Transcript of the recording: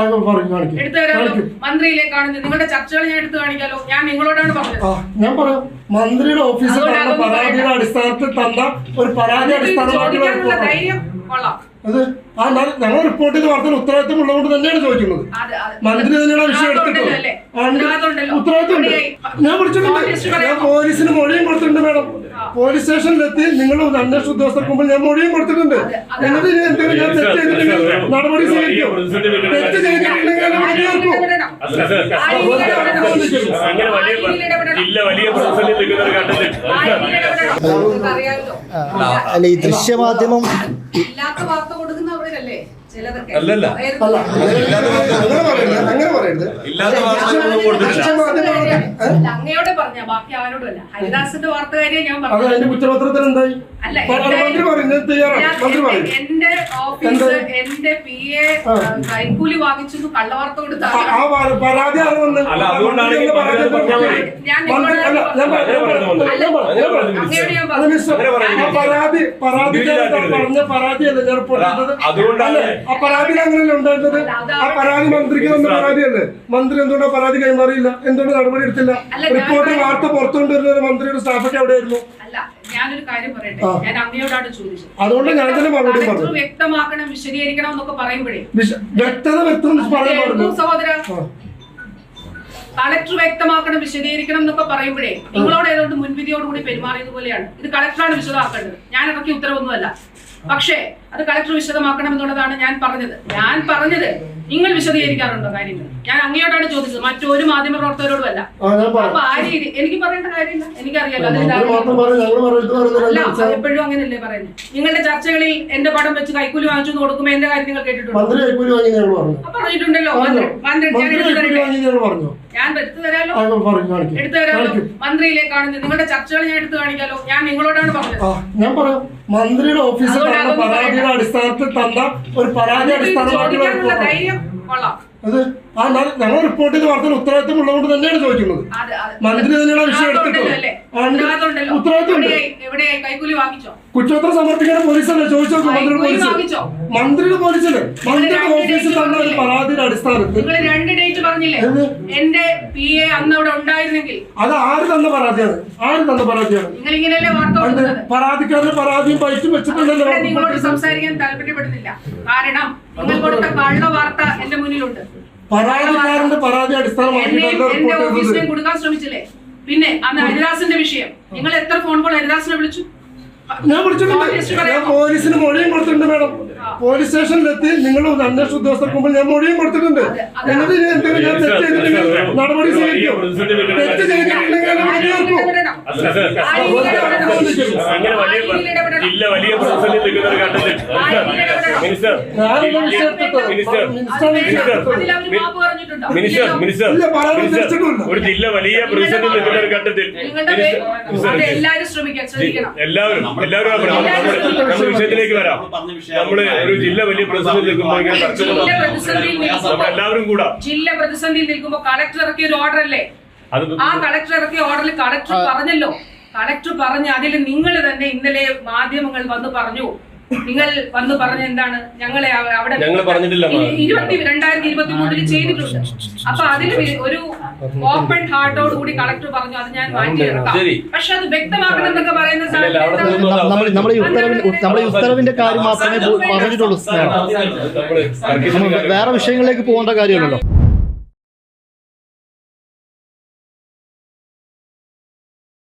ആ, പറയൂ, കാണിക്കൂ. എടുത്തു തരാമല്ലോ കാണിക്കൂ. മന്ത്രിയിലേക്കാണ് നിങ്ങളുടെ ചർച്ചകൾ ഞാൻ എടുത്തു കാണിക്കാലോ ഞാൻ നിങ്ങളോടാണ് പറഞ്ഞത് ഞാൻ പറയാം മന്ത്രിയുടെ ഓഫീസിൽ പരാതിയുടെ അടിസ്ഥാനത്തിൽ തന്ന ഒരു പരാതി റിപ്പോർട്ടാണ്. ധൈര്യം കൊള്ളാം അത് ആ ഞങ്ങൾ റിപ്പോർട്ട് ചെയ്ത് വാർത്തയിൽ ഉത്തരവാദിത്വം ഉള്ളതുകൊണ്ട് തന്നെയാണ് ചോദിക്കുന്നത്. അത് അത് മന്ത്രി തന്നെയാണ് വിഷയം ഉത്തരവാദിത്വം എടുത്തിട്ടുള്ളത്. ഉത്തരവാദിത്വം? ഞാൻ വിളിച്ചിട്ടുണ്ട്. ഞാൻ? പോലീസിന് മൊഴിയും കൊടുത്തിട്ടുണ്ട് മാഡം. പോലീസ് സ്റ്റേഷനിലെത്തി നിങ്ങൾ അന്വേഷണ ഉദ്യോഗസ്ഥർക്ക് മുമ്പിൽ ഞാൻ മൊഴിയും കൊടുത്തിട്ടുണ്ട്. എന്നിട്ട് ഞാൻ തെറ്റ് ചെയ്തിട്ടുണ്ടെങ്കിൽ നടപടി സ്വീകരിക്കും? തെറ്റ് ചെയ്തിട്ടുണ്ടെങ്കിൽ അങ്ങനെ വലിയ ആ ജില്ല വലിയ പ്രതിസന്ധി നിൽക്കുന്ന ഒരു ഘട്ടത്തിൽ. അല്ല ഈ ദൃശ്യമാധ്യമം ഇല്ലാത്ത വാർത്ത കൊടുക്കുന്നവരല്ലേ ചിലതൊക്കെ അല്ലല്ല. ബാക്കി ആരോടും അല്ല. ഹരിദാസിന്റെ വാർത്തകാരിയെ ഞാൻ അത് പറഞ്ഞു അതിന്റെ കുറ്റപത്രത്തിൽ എന്തായി? അല്ല, എന്റെ- ഓഫീസ് എന്റെ പി എ കൈക്കൂലി വാങ്ങിച്ചു കൊടുത്ത. പരാതി പറഞ്ഞു പരാതിയല്ലേ ഞാൻ അതുകൊണ്ടാണ്? ആ അങ്ങനെയല്ലേ ഉണ്ടായിരുന്നത്? ആ പരാതി മന്ത്രിക്ക് വന്ന പരാതിയല്ലേ? മന്ത്രി എന്തുകൊണ്ടാ പരാതി കൈമാറിയില്ല? എന്തുകൊണ്ട് നടപടി എടുത്തില്ല? റിപ്പോർട്ട് വാർത്ത പുറത്തുകൊണ്ടിരുന്ന മന്ത്രിയുടെ സ്റ്റാഫൊക്കെ എവിടെയായിരുന്നു? അല്ല ഞാനൊരു കാര്യം പറയട്ടെ. ആ. ഞാൻ അങ്ങയോടാണ് ചോദിച്ചത്. അതുകൊണ്ട് ഞാൻ തന്നെ മറുപടി പറഞ്ഞു. വ്യക്തമാക്കണം വിശദീകരിക്കണം എന്നൊക്കെ പറയുമ്പോഴേ. വ്യക്തത വ്യക്തം സഹോദര. കളക്ടർ വ്യക്തമാക്കണം വിശദീകരിക്കണം എന്നൊക്കെ പറയുമ്പോഴേ നിങ്ങളോട് ഏതോ മുൻവിധിയോടുകൂടി പെരുമാറിയത് പോലെയാണ്. ഇത് കളക്ടറാണ് വിശദമാക്കേണ്ടത്. ഞാൻ ഇറക്കിയ ഉത്തരവൊന്നുമല്ല. പക്ഷേ അത് കളക്ടർ വിശദമാക്കണം എന്നുള്ളതാണ് ഞാൻ പറഞ്ഞത്. ഞാൻ പറഞ്ഞത് നിങ്ങൾ വിശദീകരിക്കാറുണ്ടോ കാര്യങ്ങൾ? ഞാൻ അങ്ങയോടാണ് ചോദിച്ചത്. മറ്റൊരു മാധ്യമ പ്രവർത്തകരോടും അല്ല. അപ്പൊ ആ രീതി എനിക്ക് പറയേണ്ട കാര്യമില്ല. എനിക്കറിയാലോ അല്ല എപ്പോഴും അങ്ങനെയല്ലേ പറയുന്നത്. നിങ്ങളുടെ ചർച്ചകളിൽ എന്റെ പടം വെച്ച് കൈക്കൂലി വാങ്ങിച്ചു കൊടുക്കുമ്പോ എന്റെ കാര്യം നിങ്ങൾ കേട്ടിട്ടുണ്ടോ? പറഞ്ഞിട്ടുണ്ടല്ലോ. പറഞ്ഞോ? മന്ത്രി മന്ത്രി ഞാൻ എടുത്തു തരാലോ? എടുത്തു കാണിക്കും. മന്ത്രിയിലേക്കാണ് നിങ്ങളുടെ ചർച്ചകൾ ഞാൻ എടുത്തു കാണിക്കാലോ? ഞാൻ നിങ്ങളോടാണ് പറഞ്ഞത്. ഞാൻ പറയാം. മന്ത്രിയുടെ ഓഫീസിൽ പരാതിയുടെ അടിസ്ഥാനത്തിൽ തന്ന ഒരു പരാതി റിപ്പോർട്ടാണ് ധൈര്യം കൊള്ളാം. അത് ആ ന- ഞങ്ങൾ റിപ്പോർട്ട് ചെയ്ത് വാർത്തയിൽ ഉത്തരവാദിത്തം ഉള്ളതുകൊണ്ട് തന്നെയാണ് ചോദിക്കുന്നത്. മന്ത്രി തന്നെയാണ് വിഷയം എടുത്തിട്ടുള്ളത്. കുറ്റപത്രം സമർപ്പിക്കാൻ പോലീസല്ലേ? ചോദിച്ചു പോലീസ്? വാങ്ങിച്ചോ? മന്ത്രിയുടെ പോലീസല്ലേ? മന്ത്രിയുടെ ഓഫീസിൽ തന്ന ഒരു പരാതിയുടെ അടിസ്ഥാനത്തിൽ. നിങ്ങൾ രണ്ട് ഡേറ്റ് പറഞ്ഞില്ലേ? എന്ത്? എന്റെ പി എ അന്ന് അവിടെ ഉണ്ടായിരുന്നെങ്കിൽ. അത് ആര് തന്ന പരാതിയാണ്? ആര് തന്ന പരാതിയാണ്? നിങ്ങൾ ഇങ്ങനെയല്ലേ വാർത്ത കൊടുക്കുന്നത്? പരാതിക്കാരന്റെ പരാതിയും പൈസയും വെച്ചിട്ടുണ്ടല്ലോ നിങ്ങളോട് സംസാരിക്കാൻ താല്പര്യപ്പെടുന്നില്ല. കാരണം നിങ്ങൾ കൊടുത്ത കള്ള വാർത്ത എന്റെ മുന്നിലുണ്ട്. പരാതിക്കാരന്റെ പരാതി അടിസ്ഥാനമാക്കി കൊടുക്കാൻ ശ്രമിച്ചില്ലേ? പിന്നെ അന്ന് ഹരിദാസിന്റെ വിഷയം. നിങ്ങൾ എത്ര ഫോൺ കോൾ ഹരിദാസിനെ വിളിച്ചു? ഞാൻ വിളിച്ചിട്ടുണ്ട് ഞാൻ? പോലീസിന് മൊഴിയും കൊടുത്തിട്ടുണ്ട് മാഡം. പോലീസ് സ്റ്റേഷനിലെത്തി നിങ്ങൾ അന്വേഷണ ഉദ്യോഗസ്ഥർക്ക് മുമ്പിൽ ഞാൻ മൊഴിയും കൊടുത്തിട്ടുണ്ട്. എന്നിട്ട് ഞാൻ തെറ്റ് ചെയ്തിട്ടുണ്ടെങ്കിൽ നടപടി സ്വീകരിക്കും. തെറ്റ് ചെയ്തിട്ടുണ്ടെങ്കിൽ അങ്ങനെ വലിയ ആ രീതിയിൽ ഇടപെടണം. ജില്ല വലിയ പ്രതിസന്ധി നിൽക്കുന്ന ഒരു ഘട്ടത്തിൽ. Minister minister? മിനിസ്റ്റർ. ഒരു ജില്ല വലിയ പ്രതിസന്ധി നിൽക്കുന്ന ഒരു ഘട്ടത്തിൽ എല്ലാവരും എല്ലാവരും നമ്മുടെ വിഷയത്തിലേക്ക് വരാം. നമ്മൾ ഒരു ജില്ല വലിയ പ്രതിസന്ധി നിൽക്കുമ്പോൾ എല്ലാവരും കൂടാ. ജില്ല പ്രതിസന്ധിയിൽ നിൽക്കുമ്പോൾ കളക്ടർ ഇറക്കിയ ഒരു ഓർഡർ അല്ലേ? ആ കളക്ടർ ഇറക്കിയ ഓർഡറിൽ കളക്ടർ പറഞ്ഞല്ലോ. കളക്ടർ പറഞ്ഞ അതിൽ നിങ്ങൾ തന്നെ ഇന്നലെ മാധ്യമങ്ങൾ വന്ന് പറഞ്ഞു. നിങ്ങൾ വന്ന് പറഞ്ഞ എന്താണ്? ഞങ്ങളെ അവിടെ ഞങ്ങൾ പറഞ്ഞിട്ടില്ല, ഇ- ഇരുപത്തി രണ്ടായിരത്തി ഇരുപത്തി മൂന്നിൽ ചെയ്തിട്ടുണ്ട്. അപ്പൊ അതിൽ ഒരു ഓപ്പൺ ഹാർട്ടോട് കൂടി കളക്ടർ പറഞ്ഞു അത് ഞാൻ മാറ്റി. പക്ഷെ അത് വ്യക്തമാക്കണം എന്നൊക്കെ പറയുന്ന ഉത്തരവിന്റെ കാര്യം മാത്രമേ പറഞ്ഞിട്ടുള്ളൂ വേറെ വിഷയങ്ങളിലേക്ക് പോകേണ്ട കാര്യമല്ലല്ലോ.